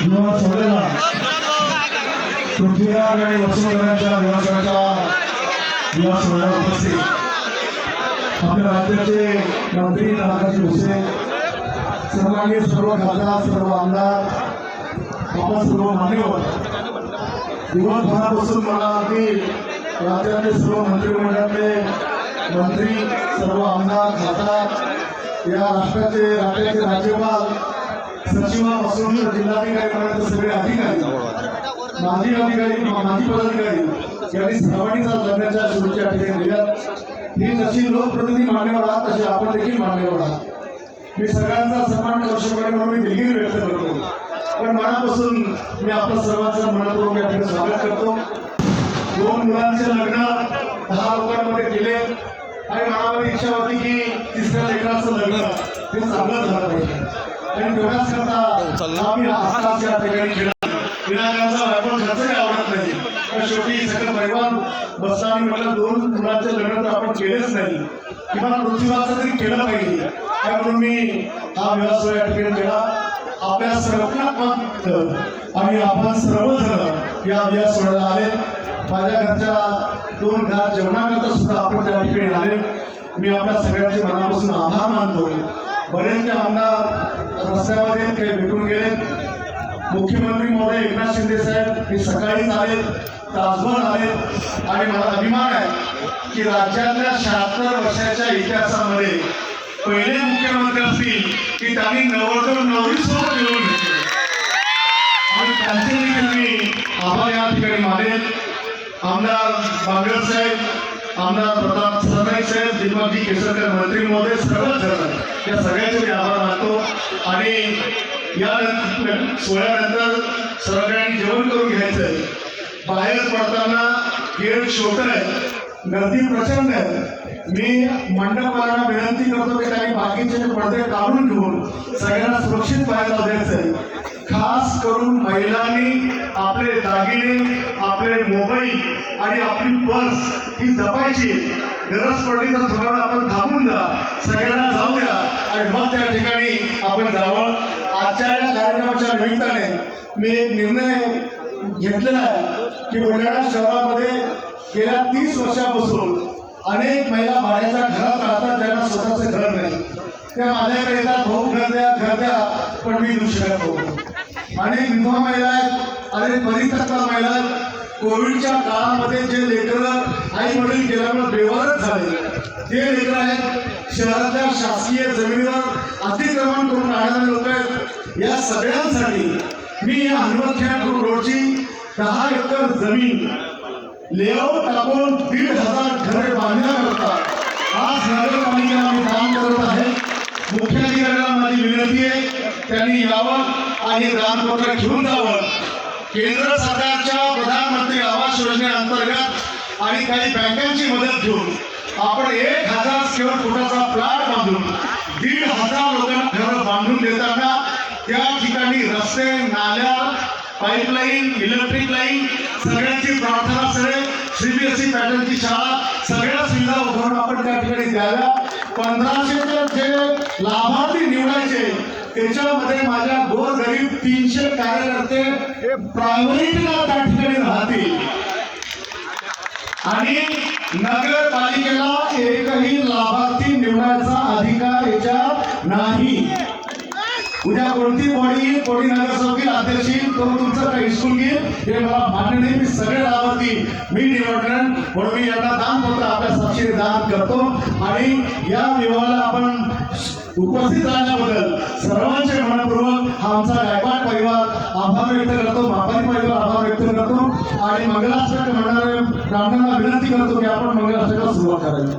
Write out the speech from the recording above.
निवास सोहळ्याला पृथ्वीराज आणि वसुंधराच्या निवासाच्या निवास सोहळ्याला उपस्थित. आपल्या राज्याचे मंत्री नागाजी भुसे सर्वांनी सर्व खासदार सर्व आमदार आपण सर्व मान्यवर. दिवसभरापासून मला अगदी राज्यातले सर्व मंत्रिमंडळातले मंत्री सर्व आमदार खासदार या राष्ट्राचे राज्याचे राज्यपाल सचिवापासून तर जिल्हाधिकारीपर्यंत सगळे अधिकारी माजी अधिकारी माजी पदाधिकारी यांनी सर्वांनीच आज लग्नाच्या शुभेच्छा ठिकाणी दिल्या. ही जशी लोकप्रतिनिधी मान्यवर आहात तशी आपण देखील मान्यवर आहात. मी सगळ्यांचा सन्मान करू शकतो म्हणून मी दिलगिरी व्यक्त करतो. पण मनापासून मी आपल्या सर्वांचं मनापूर्वक या ठिकाणी स्वागत करतो. दोन मुलांचे लग्न दहा लोकांमध्ये केले. आणि मनामध्ये इच्छा होती की तिसऱ्या लेकराचं लग्न ते चांगलं झालं पाहिजे. आणि तेवढ्याच करता आम्ही हा तास या ठिकाणी केला विनाकाराचा व्यापार खर्चही आवडत नाही. पण शेवटी सगळं परिवार बसला आणि म्हटलं दोन मुलांचे लग्न तर आपण केलेच नाही. किंवा पृथ्वीराचं तरी केलं पाहिजे. त्यामुळे मी हा सोहळा या ठिकाणी केला. आपल्या सर्वांना आणि आपण सर्वजण या विवाह सोहळ्याला आले. माझ्या घरच्या दोन घरात जेवणाकरता सुद्धा आपण त्या ठिकाणी आले. मी आपल्या सगळ्यांचे मनापासून आभार मानतो. बरेचसे आमदार रस्त्यामध्ये काही भेटून गेले. मुख्यमंत्री महोदय एकनाथ शिंदे साहेब हे सकाळीच आले तासभर आले आणि मला अभिमान आहे की राज्यातल्या शहात्तर वर्षाच्या इतिहासामध्ये पहिले मुख्यमंत्री असतील की त्यांनी नव्वद नवरी सोबत मिळवून घेतले. आणि त्यांचे देखील मी आभार या ठिकाणी मानेन. आमदार बांगर साहेब आमदार प्रताप सरनाईक साहेब दिग्माजी केसरकर मंत्री महोदय सर्वच जण या सगळ्यांचे मी आभार मानतो. आणि या सोहळ्यानंतर सगळ्यांनी जेवण करून घ्यायचंय बाहेर पडताना गेट छोटं आहे. गर्दी प्रचंड आहे. मी मंडपाला विनंती करतो की त्यांनी बाकीचे पडदे काढून घेऊन सगळ्यांना सुरक्षित बाहेर द्यायचं खास करून महिलांनी आपले दागिने आपले मोबाईल आणि आपली पर्स ही जपायची गरज पडली तर थोडा वेळ आपण थांबून जा. सगळ्यांना जाऊ द्या. आणि मग त्या ठिकाणी आपण जावं. आजच्या या कार्यक्रमाच्या निमित्ताने मी एक निर्णय घेतलेला आहे की बुलढाणा शहरामध्ये गेल्या तीस वर्षापासून अनेक महिला भाड्याच्या घरात राहतात ज्यांना स्वतःचं घर नाही. त्या माझ्याकडे येतात भाऊ घर द्या घर द्या पण मी देऊ शकत अनेक विधवा महिला आहेत अनेक परित्यक्ता महिला आहेत. कोविडच्या काळामध्ये जे लेकरं आई वडील गेल्यामुळे बेवारच झाले. ते लेकरं आहेत शहरातल्या शासकीय जमिनीवर अतिक्रमण करून राहणारे लोक आहेत. या सगळ्यांसाठी मी या हनुमतखेड रोडची दहा एकर जमीन लेआउट टाकून दीड हजार घरे बांधण्याकरता आज नगरपालिकेला मी काम करत आहे. मुख्याधिकाऱ्यांना माझी विनंती आहे त्यांनी यावं आणि दानपत्र घेऊन जावं. केंद्र सरकारच्या प्रधानमंत्री आवास योजनेअंतर्गत आणि काही बँकांची मदत घेऊन आपण एक हजार स्क्वेअर फुटाचा प्लॅट बांधून दीड हजार लोकांना घरं बांधून देताना त्या ठिकाणी रस्ते नाल्या पाईपलाईन इलेक्ट्रिक लाईन सगळ्यांची प्रार्थना सगळे सीबीएसई पॅटर्नची शाळा सगळ्या सुविधा उभारून आपण त्या ठिकाणी द्याव्या पंधराशेचे जे लाभार्थी निवडायचे त्याच्यामध्ये माझ्या गोरगरीब तीनशे कार्यकर्ते हे प्रायव्हेटला त्या ठिकाणी राहतील. आणि नगरपालिकेला एकही लाभार्थी निवडायचा अधिकार याच्यात नाही. उद्या कोणती बॉडी कोणी नगरसेवक अध्यक्ष येईल, तो तुमचं काही स्कूल घेईल हे मला मान्य नाही मी सगळे लाभार्थी मी कारण म्हणून मी यांना दानपत्र आपल्या साक्षीने दान करतो. आणि या विवाहाला आपण उपस्थित राहण्याबद्दल सर्वांचे मनपूर्वक हा आमचा गायकवाड परिवार आभार व्यक्त करतो. मापारी परिवार आभार व्यक्त करतो. आणि मंगलाष्टक म्हणणारे ब्राह्मणांना विनंती करतो की आपण मंगलाष्टकाला सुरुवात करायची